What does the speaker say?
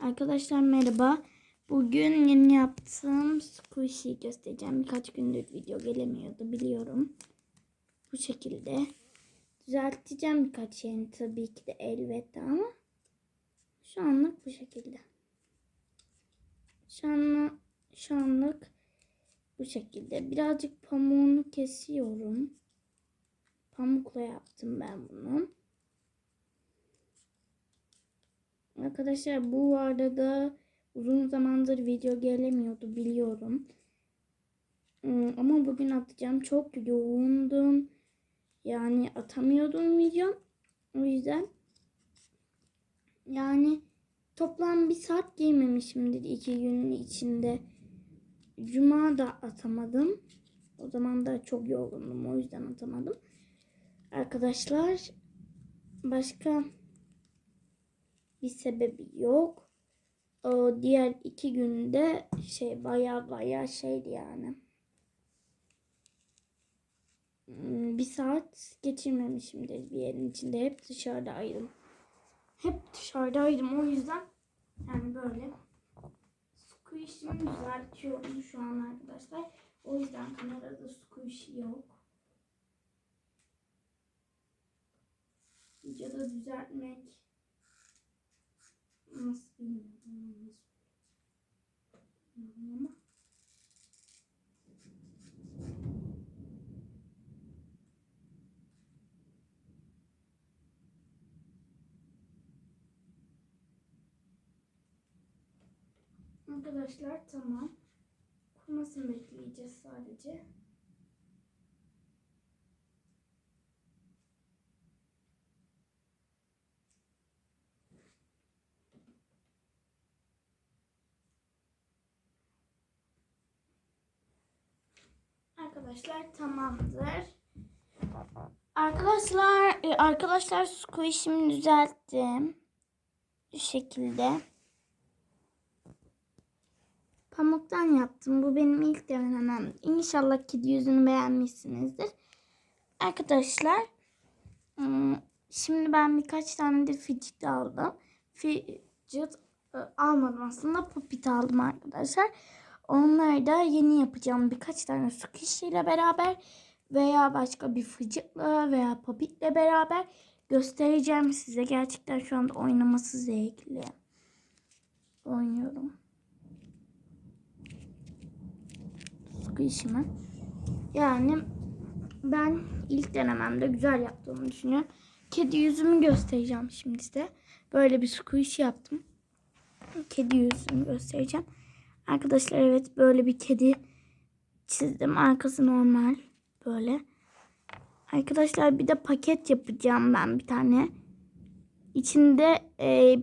Arkadaşlar merhaba. Bugün yeni yaptığım squishy göstereceğim. Birkaç gündür video gelemiyordu biliyorum. Bu şekilde. Düzelteceğim birkaç yerini tabii ki de elbette ama şu anlık bu şekilde. Şu anlık, şu anlık bu şekilde. Birazcık pamuğunu kesiyorum. Pamukla yaptım ben bunu. Arkadaşlar bu arada uzun zamandır video gelemiyordu biliyorum. Hmm, Ama bugün atacağım. Çok yoğundum. Yani atamıyordum video. O yüzden yani toplam bir saat giymemişimdir iki günün içinde. Cuma da atamadım. O zaman da çok yorgundum. O yüzden atamadım. Arkadaşlar başka bir sebebi yok. O diğer iki günde şey baya baya şeydi yani. Hmm, Bir saat geçirmemişimdir bir yerin içinde. Hep dışarıdaydım. Hep dışarıdaydım o yüzden yani böyle squish'imi düzeltiyorum şu an arkadaşlar. O yüzden kamerada squish yok. Videoda düzeltmek Arkadaşlar tamam. Kurumasını bekleyeceğiz sadece. Arkadaşlar tamamdır. Arkadaşlar e, arkadaşlar squish'imi düzelttim. Bu şekilde. Pamuktan yaptım. Bu benim ilk denemem. İnşallah kedi yüzünü beğenmişsinizdir. Arkadaşlar şimdi ben birkaç tane de fidget aldım. Fidget e, almadım aslında. Popit aldım arkadaşlar. Onları da yeni yapacağım. Birkaç tane squish ile beraber veya başka bir fidget'la veya popitle beraber göstereceğim size. Gerçekten şu anda oynaması zevkli. Oynuyorum. Squish'imi. Yani ben ilk denememde güzel yaptığımı düşünüyorum. Kedi yüzümü göstereceğim şimdi size. Böyle bir squish yaptım. Kedi yüzümü göstereceğim. Arkadaşlar evet böyle bir kedi çizdim. Arkası normal böyle. Arkadaşlar bir de paket yapacağım ben bir tane. İçinde e,